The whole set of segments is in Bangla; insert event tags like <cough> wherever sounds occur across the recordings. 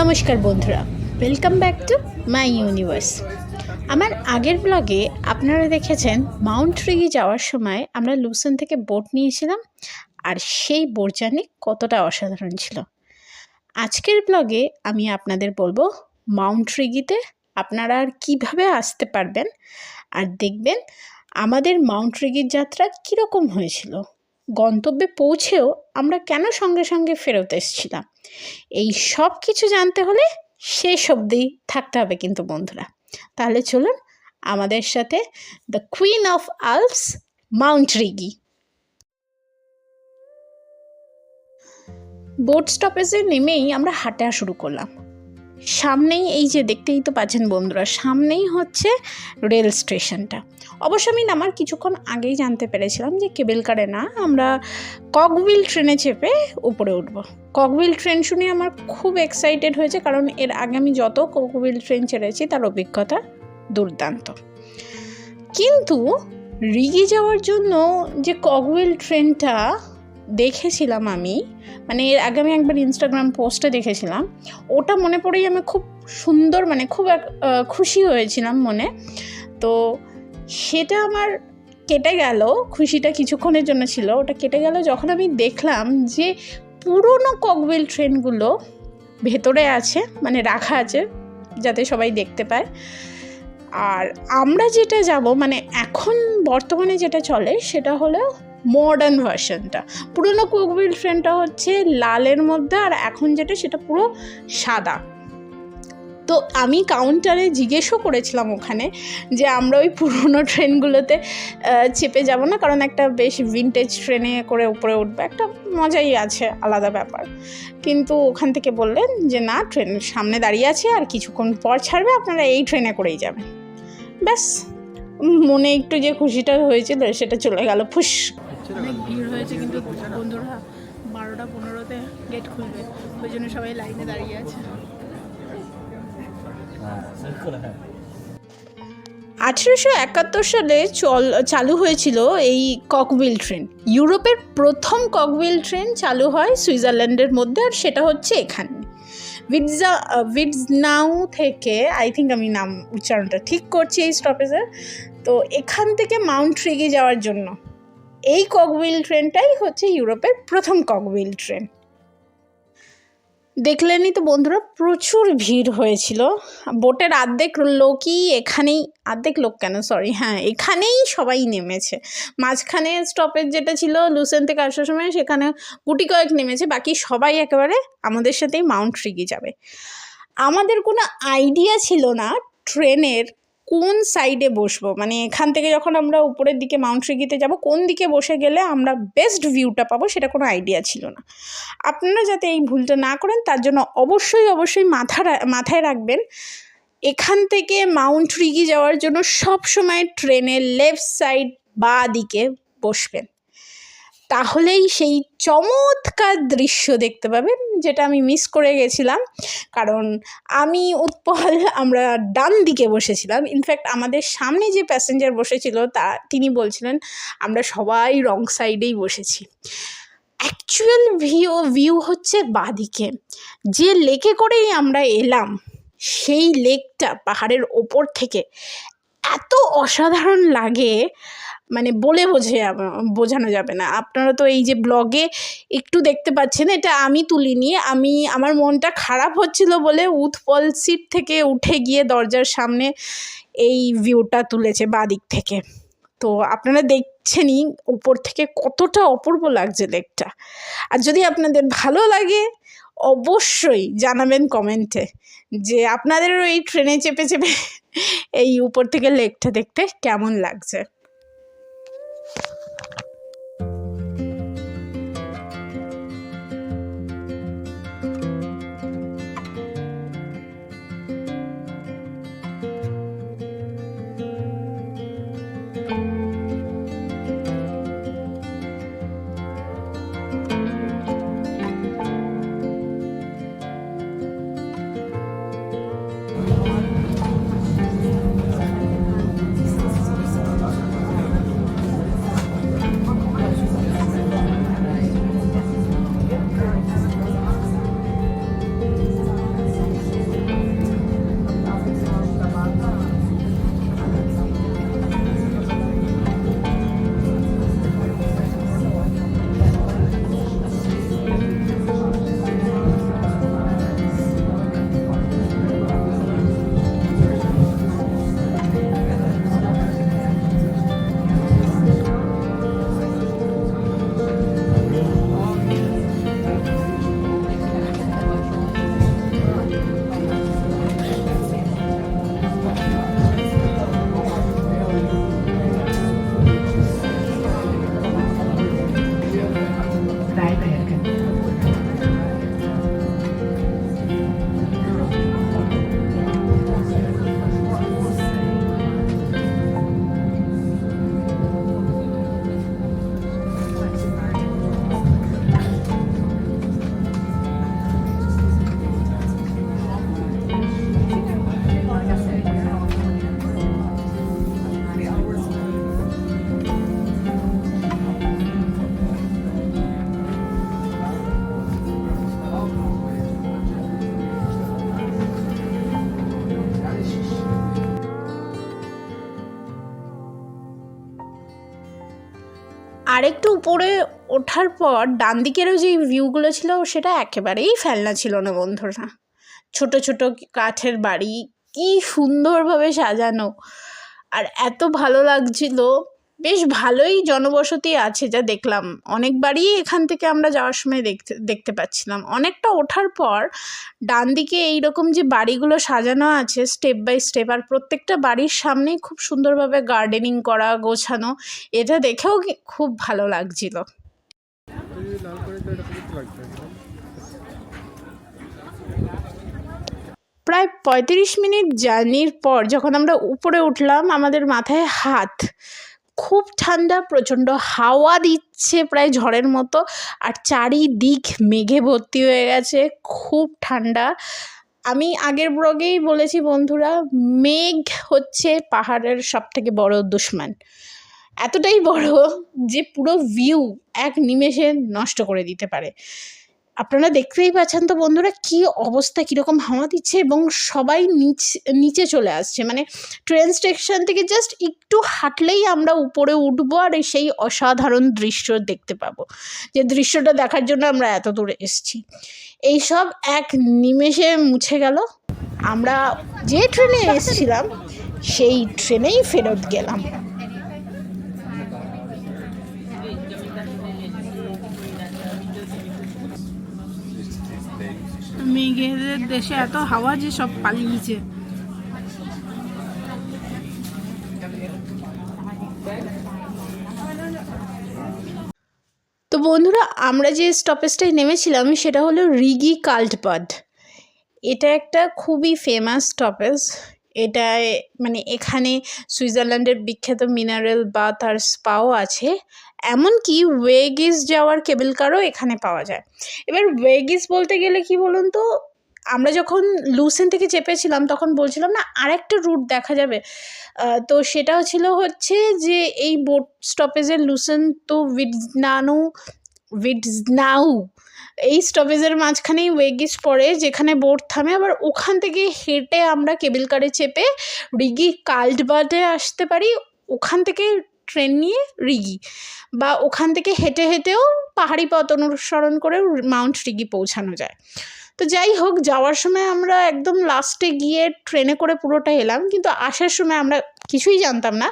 নমস্কার বন্ধুরা welcome back to my universe আমার আগের ব্লগে আপনারা দেখেছেন মাউন্ট রিগি যাওয়ার সময় আমরা লুসেন থেকে বোট নিয়েছিলাম, আর সেই বোট জার্নি কতটা অসাধারণ ছিল। আজকের ব্লগে আমি আপনাদের বলব মাউন্ট রিগিতে আপনারা আর কীভাবে আসতে পারবেন, আর দেখবেন আমাদের মাউন্ট রিগির যাত্রা কীরকম হয়েছিল। গন্তব্যে পৌঁছেও আমরা কেন সঙ্গে সঙ্গে ফেরত এসেছিলাম? এই সব কিছু জানতে হলে শেষ অবধি থাকতে হবে কিন্তু বন্ধুরা। তাহলে চলুন আমাদের সাথে the queen of Alps mount Rigi boat স্টপেজে নেমেই আমরা হাঁটা শুরু করলাম। সামনেই এই যে দেখতেই তো পাচ্ছেন বন্ধুরা, সামনেই হচ্ছে রেল স্টেশনটা। অবশ্য আমি নামার কিছুক্ষণ আগেই জানতে পেরেছিলাম যে কেবেল কারে না আমরা ককবিল ট্রেনে চেপে উপরে উঠব। ককবিল ট্রেন শুনে আমার খুব এক্সাইটেড হয়েছে কারণ এর আগে আমি যত ককবিল ট্রেন চেড়েছি তার অভিজ্ঞতা দুর্দান্ত। কিন্তু রিগি যাওয়ার জন্য যে ককবিল ট্রেনটা দেখেছিলাম আমি মানে এর আগে আমি একবার ইনস্টাগ্রাম পোস্টে দেখেছিলাম। ওটা মনে পড়েই আমি খুব সুন্দর মানে খুব এক খুশি হয়েছিলাম মনে। তো সেটা আমার কেটে গেল, খুশিটা কিছুক্ষণের জন্য ছিল। ওটা কেটে গেল যখন আমি দেখলাম যে পুরনো ককবেল ট্রেনগুলো ভেতরে আছে মানে রাখা আছে, যাতে সবাই দেখতে পায়। আর আমরা যেটা যাব মানে এখন বর্তমানে যেটা চলে সেটা হলো মডার্ন ভার্সনটা পুরনো কোকবিল ট্রেনটা হচ্ছে লালের মধ্যে আর এখন যেটা, সেটা পুরো সাদা। তো আমি কাউন্টারে জিজ্ঞেসও করেছিলাম ওখানে যে আমরা ওই পুরনো ট্রেনগুলোতে চেপে যাব না? কারণ একটা বেশ ভিনটেজ ট্রেনে করে উপরে উঠবে। একটা মজাই আছে, আলাদা ব্যাপার। কিন্তু ওখান থেকে বললেন যে, না ট্রেন সামনে দাঁড়িয়ে আছে আর কিছুক্ষণ পর ছাড়বে। আপনারা এই ট্রেনে করেই যাবেন। ব্যাস। মনে একটু যে খুশিটা হয়েছিল সেটা চলে গেল ফুস। অনেক ভিড় হয়েছে কিন্তু বন্ধুরা বারোটা পনেরোতে গেট খুলবে ওই জন্য সবাই লাইনে দাঁড়িয়ে আছে। আঠেরোশো একাত্তর সালে চল চালু হয়েছিল এই ককবিল ট্রেন। ইউরোপের প্রথম ককবিল ট্রেন চালু হয় সুইজারল্যান্ডের মধ্যে আর সেটা হচ্ছে এখানে। ভিটজা ভিটজনাউ থেকে আই থিঙ্ক আমি নাম উচ্চারণটা ঠিক করছি এই স্টপেজের তো এখান থেকে মাউন্ট ট্রিগি যাওয়ার জন্য। এই ককবিল ট্রেনটাই হচ্ছে ইউরোপের প্রথম ককবিল ট্রেন। দেখলেনই তো বন্ধুরা, প্রচুর ভিড় হয়েছিল। বোটের আর্ধেক লোকই এখানেই অর্ধেক লোক কেন? সরি হ্যাঁ এখানেই সবাই নেমেছে। মাঝখানে স্টপেজ যেটা ছিল লুসেন থেকে আসার সময়, সেখানে গুটি কয়েক নেমেছে, বাকি সবাই একেবারে আমাদের সাথেই মাউন্ট ট্রিগি যাবে। আমাদের কোনো আইডিয়া ছিল না ট্রেনের কোন সাইডে বসবো? মানে এখান থেকে যখন আমরা উপরের দিকে মাউন্ট রিগিতে যাব, কোন দিকে বসে গেলে আমরা বেস্ট ভিউটা পাবো সেটা কোনো আইডিয়া ছিল না। আপনারা যাতে এই ভুলটা না করেন, তার জন্য অবশ্যই অবশ্যই মাথা মাথায় রাখবেন, এখান থেকে মাউন্ট রিগি যাওয়ার জন্য সব সময় ট্রেনের লেফট সাইড বা দিকে বসবেন। তাহলেই সেই চমৎকার দৃশ্য দেখতে পাবেন, যেটা আমি মিস করে গেছিলাম। কারণ আমি উৎপল, আমরা ডান দিকে বসেছিলাম। ইনফ্যাক্ট আমাদের সামনে যে প্যাসেঞ্জার বসেছিল, তা, তিনি বলছিলেন, আমরা সবাই রং সাইডেই বসেছি। অ্যাকচুয়াল ভিউ ভিউ হচ্ছে বাদিকে। যে লেকে করেই আমরা এলাম, সেই লেকটা পাহাড়ের ওপর থেকে এত অসাধারণ লাগে মানে বলে বোঝে বোঝানো যাবে না। আপনারা তো এই যে ব্লগে একটু দেখতে পাচ্ছেন, এটা আমি তুলিনি। আমি, আমার মনটা খারাপ হচ্ছিল বলে উৎপল সিট থেকে উঠে গিয়ে দরজার সামনে এই ভিউটা তুলেছে বাদিক থেকে। তো আপনারা দেখছেনই উপর থেকে কতটা অপূর্ব লাগছে লেকটা। আর যদি আপনাদের ভালো লাগে, অবশ্যই জানাবেন কমেন্টে যে আপনাদেরও এই ট্রেনে চেপে চেপে এই উপর থেকে লেকটা দেখতে কেমন লাগছে। উপরে ওঠার পর ডান দিকেরও যে ভিউগুলো ছিল, সেটা একেবারেই ফেলনা ছিল না বন্ধুরা। ছোট ছোট কাঠের বাড়ি, কি সুন্দরভাবে সাজানো। আর এত ভালো লাগছিল বেশ ভালোই জনবসতি আছে যা দেখলাম অনেক বাড়ি এখান থেকে আমরা যাওয়ার সময় দেখতে দেখতে পাচ্ছিলাম অনেকটা ওঠার পর ডান দিকে এইরকম যে বাড়িগুলো সাজানো আছে স্টেপ বাই স্টেপ আর প্রত্যেকটা বাড়ির সামনেই খুব সুন্দরভাবে গার্ডেনিং করা, গোছানো, এটা দেখেও খুব ভালো লাগছিল। প্রায় পঁয়ত্রিশ মিনিট জার্নির পর যখন আমরা উপরে উঠলাম, আমাদের মাথায় হাত খুব ঠান্ডা, প্রচণ্ড হাওয়া দিচ্ছে প্রায় ঝড়ের মতো আর চারিদিক মেঘে ভর্তি হয়ে গেছে, খুব ঠান্ডা। আমি আগের ব্লগেই বলেছি বন্ধুরা, মেঘ হচ্ছে পাহাড়ের সব থেকে বড় দুশ্মন। এতটাই বড় যে পুরো ভিউ এক নিমেষে নষ্ট করে দিতে পারে। আপনারা দেখতেই পাচ্ছেন তো বন্ধুরা কি অবস্থা, কীরকম হাওয়া দিচ্ছে এবং সবাই নিচ, নিচে চলে আসছে। মানে ট্রেন স্টেশন থেকে জাস্ট একটু হাঁটলেই আমরা উপরে উঠবো আর সেই অসাধারণ দৃশ্য দেখতে পাবো। যে দৃশ্যটা দেখার জন্য আমরা এত দূরে এসেছি। এইসব এক নিমেষে মুছে গেল। আমরা যে ট্রেনে এসেছিলাম, সেই ট্রেনেই ফেরত গেলাম। মেঘেদের দেশে এত হাওয়া যে সব পালিয়েছে তো বন্ধুরা, আমরা যে স্টপেজটায় নেমেছিলাম, সেটা হলো রিগি কাল্টপাড এটা একটা খুবই ফেমাস স্টপেজ এটায় মানে এখানে সুইজারল্যান্ডের বিখ্যাত মিনারেল বা তার স্পাও আছে। এমনকি ওয়েগিস যাওয়ার কেবল কারও এখানে পাওয়া যায়। এবার ওয়েগিস বলতে গেলে কি বলুন তো, আমরা যখন লুসেন থেকে চেপেছিলাম, তখন বলছিলাম না, আরেকটা রুট দেখা যাবে। তো সেটা ছিল হচ্ছে যে এই বোট স্টপেজের লুসেন তো উইডনানু উইডনাউ এই স্টপেজের মাঝখানেই ওয়েগিস পড়ে, যেখানে বোট থামে। আবার ওখান থেকে হেঁটে আমরা কেবল কারে চেপে রিগি কাল্টবার্ডে আসতে পারি। ওখান থেকে ট্রেন নিয়ে রিগি বা ওখান থেকে হেঁটে হেঁটেও পাহাড়ি পথ অনুসরণ করে মাউন্ট রিগি পৌঁছানো যায়। তো যাই হোক, যাওয়ার সময় আমরা একদম লাস্টে গিয়ে ট্রেনে করে পুরোটা এলাম, কিন্তু আসার সময় আমরা কিছুই জানতাম না।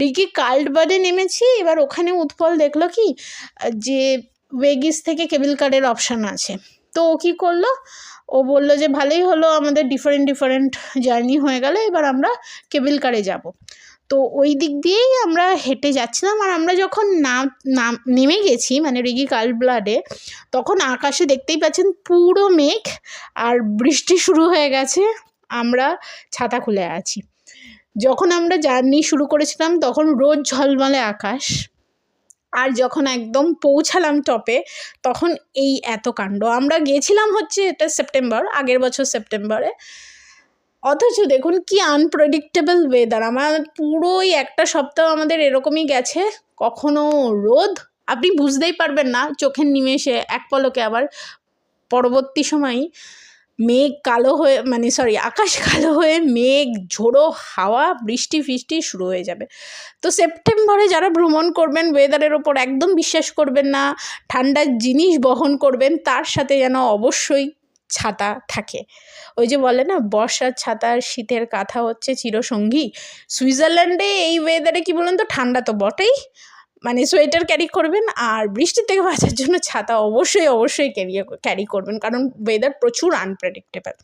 রিগি কাল্টবার্ডে নেমেছি, এবার ওখানে উৎপল দেখল কি, যে ওয়েগিস থেকে কেবিল কারের অপশান আছে। তো ও কী করল, ও বলল যে ভালোই হলো, আমাদের ডিফারেন্ট ডিফারেন্ট জার্নি হয়ে গেল, এবার আমরা কেবিল কারে যাব। তো ওই দিক দিয়েই আমরা হেঁটে যাচ্ছিলাম আর আমরা যখন নাম নাম, নেমে গেছি মানে রিগি কালব্লাডে, তখন আকাশে দেখতেই পাচ্ছেন পুরো মেঘ আর বৃষ্টি শুরু হয়ে গেছে। আমরা ছাতা খুলে আছি। যখন আমরা জার্নি শুরু করেছিলাম, তখন রোজ ঝলমলে আকাশ। আর যখন একদম পৌঁছালাম টপে, তখন এই এত কাণ্ড। আমরা গেছিলাম হচ্ছে এটা সেপ্টেম্বর, আগের বছর সেপ্টেম্বরে। অথচ দেখুন কি আনপ্রেডিক্টেবল ওয়েদার আমার পুরোই একটা সপ্তাহ আমাদের এরকমই গেছে, কখনো রোদ, আপনি বুঝতেই পারবেন না, চোখের নিমেষে এক পলকে আবার পরবর্তী সময় মেঘ কালো হয়ে মানে সরি আকাশ <laughs> কালো হয়ে মেঘ, ঝোড়ো হাওয়া, বৃষ্টি ফিষ্টি শুরু হয়ে যাবে। তো সেপ্টেম্বরে যারা ভ্রমণ করবেন ওয়েদারের ওপর একদম বিশ্বাস করবেন না, ঠান্ডার জিনিস বহন করবেন, তার সাথে যেন অবশ্যই ছাতা থাকে। ওই যে বলে না, বর্ষার ছাতা আর শীতের কাঁথা হচ্ছে চিরসঙ্গী। সুইজারল্যান্ডে এই ওয়েদারে কি বলুন তো, ঠান্ডা তো বটেই। মানে সোয়েটার ক্যারি করবেন আর বৃষ্টি থেকে বাঁচার জন্য ছাতা অবশ্যই অবশ্যই ক্যারি ক্যারি করবেন। কারণ ওয়েদার প্রচুর আনপ্রেডিক্টেবল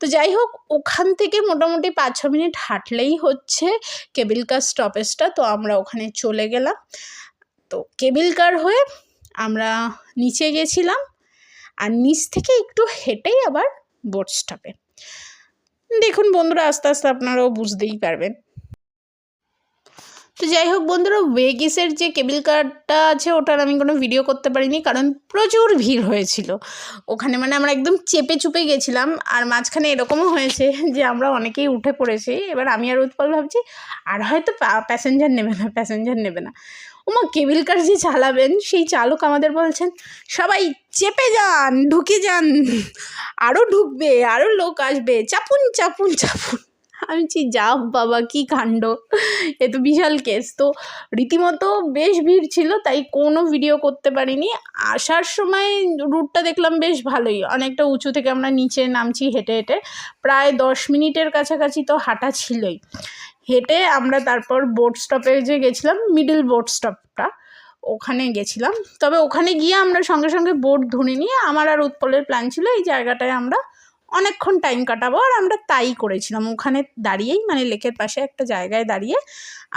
তো যাই হোক, ওখান থেকে মোটামুটি পাঁচ ছ মিনিট হাঁটলেই হচ্ছে কেবিল কার স্টপেজটা তো আমরা ওখানে চলে গেলাম। তো কেবিল কার হয়ে আমরা নিচে গেছিলাম। আর নিচ থেকে একটু হেঁটেই আবার বোট স্টপে দেখুন বন্ধুরা, আস্তে আস্তে আপনারাও বুঝতেই পারবেন। তো যাই হোক বন্ধুরা ওয়েগিসের যে কেবিল কারটা আছে, ওটার আমি কোনো ভিডিও করতে পারিনি কারণ প্রচুর ভিড় হয়েছিল। ওখানে মানে আমরা একদম চেপে চুপে গেছিলাম আর মাঝখানে এরকমও হয়েছে যে আমরা অনেকেই উঠে পড়েছি। এবার আমি আর উৎপল ভাবছি, আর হয়তো প্যাসেঞ্জার নেবে না প্যাসেঞ্জার নেবে না। ওমা, কেবিল কার যে চালাবেন? সেই চালক আমাদের বলছেন, সবাই চেপে যান, ঢুকে যান। আরও ঢুকবে আরও লোক আসবে। চাপুন চাপুন চাপুন। আমি বলছি, যা বাবা, কী কাণ্ড? এ তো বিশাল কেস। তো রীতিমতো বেশ ভিড় ছিল, তাই কোনো ভিডিও করতে পারিনি। আসার সময় রুটটা দেখলাম বেশ ভালোই। অনেকটা উঁচু থেকে আমরা নিচে নামছি হেঁটে হেঁটে। প্রায় দশ মিনিটের কাছাকাছি তো হাঁটা ছিলই। হেঁটে আমরা তারপর বোট স্টপেজে গেছিলাম মিডল বোট স্টপটা ওখানে গেছিলাম। তবে ওখানে গিয়ে আমরা সঙ্গে সঙ্গে বোট ধরে নিয়ে আমার আর উৎপলের প্ল্যান ছিল এই জায়গাটায় আমরা অনেকক্ষণ টাইম কাটাবো আর আমরা তাই করেছিলাম। ওখানে দাঁড়িয়েই মানে লেকের পাশে একটা জায়গায় দাঁড়িয়ে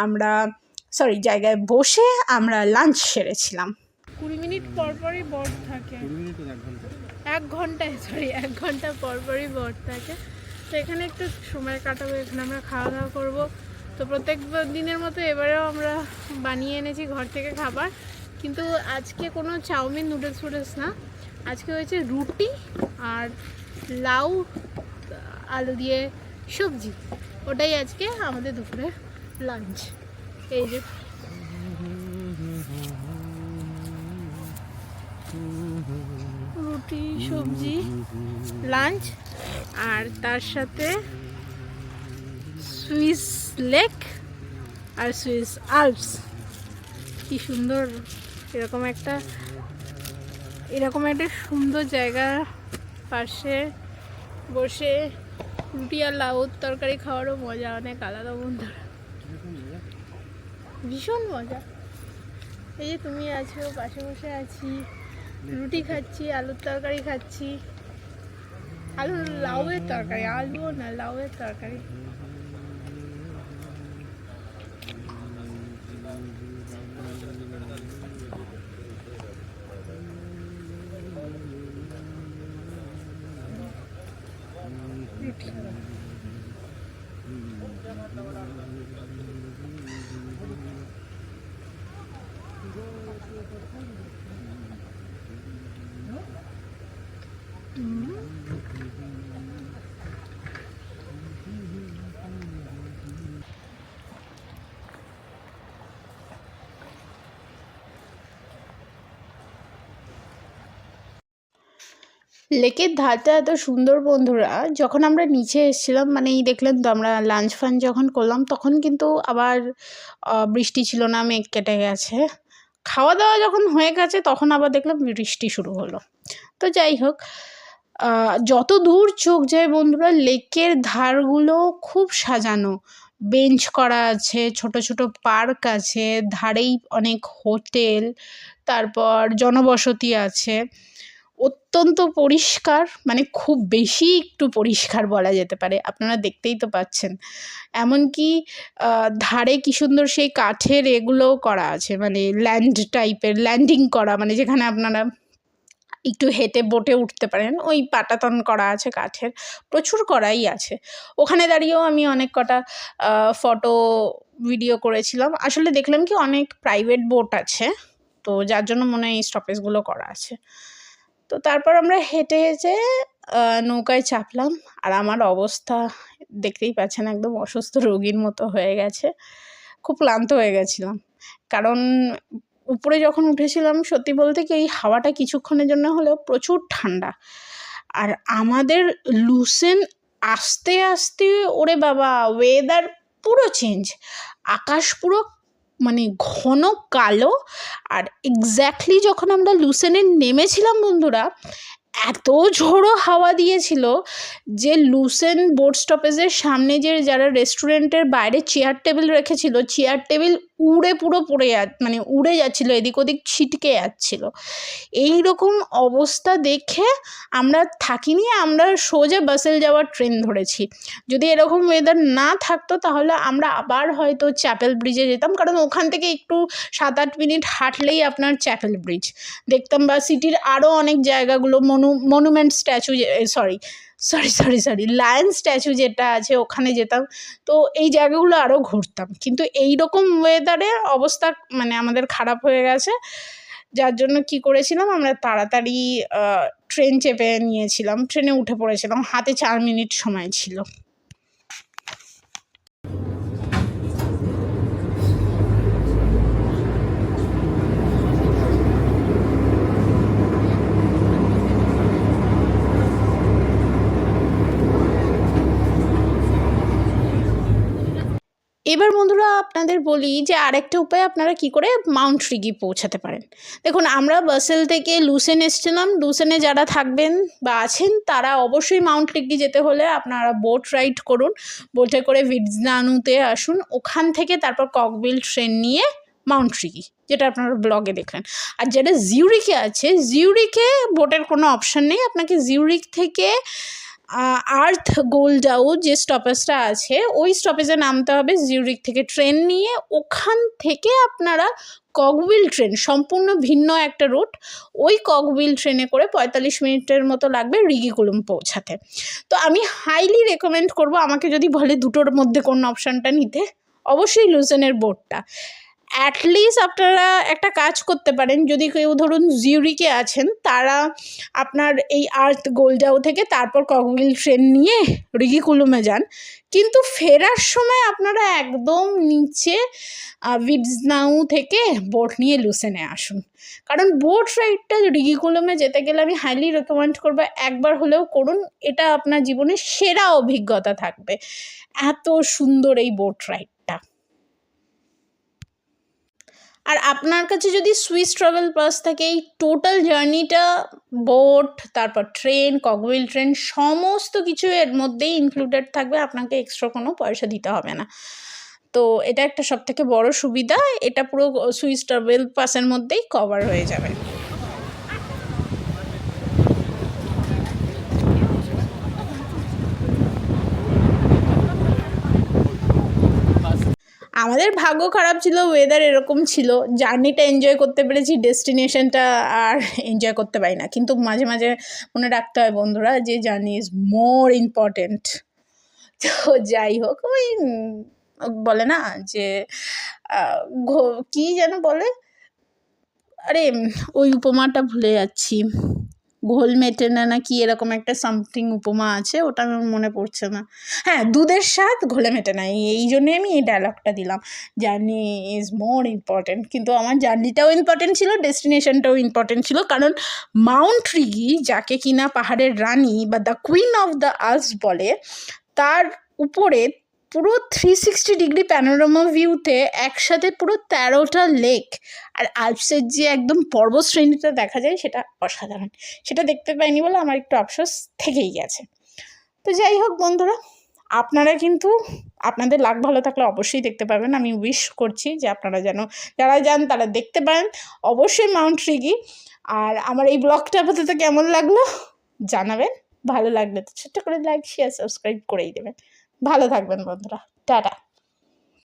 আমরা সরি জায়গায় বসে আমরা লাঞ্চ সেরেছিলাম। কুড়ি মিনিট পর পরই বর থাকে এক ঘন্টায় সরি এক ঘণ্টা পর পরই বর থাকে। তো এখানে একটু সময় কাটাবো, এখানে আমরা খাওয়া দাওয়া করব। তো প্রত্যেক দিনের মতো এবারেও আমরা বানিয়ে এনেছি ঘর থেকে খাবার। কিন্তু আজকে কোনো চাউমিন নুডলস ফুডলস না। আজকে হয়েছে রুটি আর লাউ, আলু দিয়ে সবজি। ওটাই আজকে আমাদের দুপুরে লাঞ্চ এই যে। রুটি, সবজি লাঞ্চ আর তার সাথে সুইস লেক আর সুইস আলপস। কি সুন্দর, এরকম একটা এরকম একটা সুন্দর জায়গা। পাশে বসে রুটি আর লাউর তরকারি খাওয়ারও মজা, অনেক আলাদা বন্ধুরা। ভীষণ মজা। এই যে তুমি আছো, পাশে বসে আছি, রুটি খাচ্ছি, আলুর তরকারি খাচ্ছি। আলু লাউয়ের তরকারি আলুও না লাউয়ের তরকারি রুটি লেকের ধারটা এত সুন্দর বন্ধুরা। যখন আমরা নিচে এসেছিলাম মানে এই দেখলেন তো আমরা লাঞ্চ ফাঞ্চ যখন করলাম, তখন কিন্তু আবার বৃষ্টি ছিল না, মেঘ কেটে গেছে। খাওয়া দাওয়া যখন হয়ে গেছে, তখন আবার দেখলাম বৃষ্টি শুরু হলো। তো যাই হোক যত দূর চোখ যায় বন্ধুরা, লেকের ধারগুলো খুব সাজানো। বেঞ্চ করা আছে, ছোট ছোট পার্ক আছে, ধারেই অনেক হোটেল, তারপর জনবসতি আছে। অত্যন্ত পরিষ্কার মানে খুব বেশি একটু পরিষ্কার বলা যেতে পারে, আপনারা দেখতেই তো পাচ্ছেন। এমনকি ধারে কি সুন্দর সেই কাঠের এগুলোও করা আছে মানে ল্যান্ড টাইপের ল্যান্ডিং করা মানে যেখানে আপনারা একটু হেঁটে বোটে উঠতে পারেন, ওই পাটাতন করা আছে কাঠের, প্রচুর করাই আছে। ওখানে দাঁড়িয়েও আমি অনেক কটা ফটো ভিডিও করেছিলাম। আসলে দেখলাম কি অনেক প্রাইভেট বোট আছে, তো যার জন্য মনে হয় এই স্টপেজগুলো করা আছে। তো তারপর আমরা হেঁটে হেঁটে নৌকায় চাপলাম। আর আমার অবস্থা দেখতেই পাচ্ছেন, একদম অসুস্থ রোগীর মতো হয়ে গেছে। খুব ক্লান্ত হয়ে গেছিলাম। কারণ উপরে যখন উঠেছিলাম, সত্যি বলতে কি এই হাওয়াটা কিছুক্ষণের জন্য হলেও প্রচুর ঠান্ডা। আর আমাদের লুসেন আস্তে আস্তে, ওরে বাবা ওয়েদার পুরো চেঞ্জ আকাশ পুরো মানে ঘন কালো। আর এক্স্যাক্টলি যখন আমরা লুসেনে নেমেছিলাম বন্ধুরা, এত ঝোড়ো হাওয়া দিয়েছিল যে লুসেন বোর্ড স্টপেজের সামনে যে যারা রেস্টুরেন্টের বাইরে চেয়ার টেবিল রেখেছিল চেয়ার টেবিল উড়ে পুরো পড়ে যা মানে উড়ে যাচ্ছিল, এদিক ওদিক ছিটকে যাচ্ছিল। এই রকম অবস্থা দেখে আমরা থাকিনি, আমরা সোজা বাসেল যাওয়ার ট্রেন ধরেছি। যদি এরকম ওয়েদার না থাকতো তাহলে আমরা আবার হয়তো চ্যাপেল ব্রিজে যেতাম, কারণ ওখান থেকে একটু সাত আট মিনিট হাঁটলেই আপনার চ্যাপেল ব্রিজ দেখতাম বা সিটির আরও অনেক জায়গাগুলো, Manu monument statue sorry sorry sorry sorry lion statue যেটা আছে, ওখানে যেতাম। তো এই জায়গাগুলো আরও ঘুরতাম। কিন্তু এই রকম ওয়েদারে অবস্থা মানে আমাদের খারাপ হয়ে গেছে। যার জন্য কি করেছিলাম, আমরা তাড়াতাড়ি ট্রেন চেপে নিয়েছিলাম। ট্রেনে উঠে পড়েছিলাম। হাতে চার মিনিট সময় ছিল। এবার বন্ধুরা আপনাদের বলি যে আরেকটা উপায় আপনারা কি করে মাউন্ট রিগি পৌঁছাতে পারেন। দেখুন, আমরা বাসেল থেকে লুসেন এসেছিলাম। লুসেনে যারা থাকবেন বা আছেন, তারা অবশ্যই মাউন্ট রিগি যেতে হলে আপনারা বোট রাইড করুন। বোটে করে ভিটজানুতে আসুন। ওখান থেকে তারপর ককবিল ট্রেন নিয়ে মাউন্ট রিগি যেটা আপনারা ব্লগে দেখলেন। আর যেটা জিউরিকে আছে জিউরিকে বোটের কোনো অপশান নেই। আপনাকে জিউরিক থেকে আর্থ গোল্ডাউ যে স্টপেজটা আছে, ওই স্টপেজে নামতে হবে জিউরিক থেকে। ট্রেন নিয়ে ওখান থেকে আপনারা ককবিল ট্রেন সম্পূর্ণ ভিন্ন একটা রুট ওই ককবিল ট্রেনে করে পঁয়তাল্লিশ মিনিটের মতো লাগবে রিগিকুলুম পৌঁছাতে। তো আমি হাইলি রেকমেন্ড করব, আমাকে যদি বলে দুটোর মধ্যে কোন অপশানটা নিতে, অবশ্যই লুজেনের বোর্ডটা অ্যাটলিস্ট আপনারা একটা কাজ করতে পারেন। যদি কেউ ধরুন জিউরিকে আছেন, তারা আপনার এই আর্থ গোলজাও থেকে তারপর কগিল ট্রেন নিয়ে রিগিকুলুমে যান। কিন্তু ফেরার সময় আপনারা একদম নিচে ভিডসনাউ থেকে বোট নিয়ে লুসেনে আসুন। কারণ বোট রাইডটা রিগিকুলমে যেতে গেলে আমি হাইলি রেকমেন্ড করব, একবার হলেও করুন। এটা আপনার জীবনের সেরা অভিজ্ঞতা থাকবে। এত সুন্দর এই বোট রাইডটা আর আপনার কাছে যদি সুইস ট্রাভেল পাস থাকে, এই টোটাল জার্নিটা বোট তারপর ট্রেন ককবিল ট্রেন সমস্ত কিছু এর মধ্যেই ইনক্লুডেড থাকবে, আপনাকে এক্সট্রা কোনো পয়সা দিতে হবে না। তো এটা একটা সবথেকে বড় সুবিধা, এটা পুরো সুইস ট্রাভেল পাসের মধ্যেই কভার হয়ে যাবে। আমাদের ভাগ্য খারাপ ছিল ওয়েদার এরকম ছিল। জার্নিটা এনজয় করতে পেরেছি ডেস্টিনেশনটা আর এনজয় করতে পারি না। কিন্তু মাঝে মাঝে মনে রাখতে হয় বন্ধুরা যে জার্নি ইজ মোর ইম্পর্টেন্ট তো যাই হোক, ওই বলে না যে কী যেন বলে? আরে ওই উপমাটা ভুলে যাচ্ছি। ঘোল মেটে না না কি এরকম একটা সামথিং উপমা আছে, ওটা আমার মনে পড়ছে না। হ্যাঁ দুধের স্বাদ ঘোলে মেটে না, এই- জন্যে আমি এই ডায়লগটা দিলাম। জার্নি ইজ মোর ইম্পর্টেন্ট কিন্তু আমার জার্নিটাও ইম্পর্টেন্ট ছিল ডেস্টিনেশনটাও ইম্পর্টেন্ট ছিল, কারণ মাউন্ট রিগি যাকে কিনা পাহাড়ের রানী বা the queen of the hills বলে, তার উপরে পুরো থ্রি সিক্সটি ডিগ্রি প্যানোরামা ভিউতে একসাথে পুরো তেরোটা লেক আর আলপসের যে একদম পর্বত শ্রেণীটা দেখা যায় সেটা অসাধারণ। সেটা দেখতে পাইনি বলে আমার একটু আফসোস থেকেই গেছে। তো যাই হোক বন্ধুরা, আপনারা কিন্তু আপনাদের লাক ভালো থাকলে অবশ্যই দেখতে পাবেন। আমি উইশ করছি যে আপনারা যেন, যারা যান তারা দেখতে পারেন অবশ্যই মাউন্ট রিগি আর আমার এই ব্লগটা আপাতত কেমন লাগল জানাবেন। ভালো লাগলে তো ছোট্ট করে লাইক শেয়ার সাবস্ক্রাইব করেই দেবেন। ভালো থাকবেন বন্ধুরা। টাটা।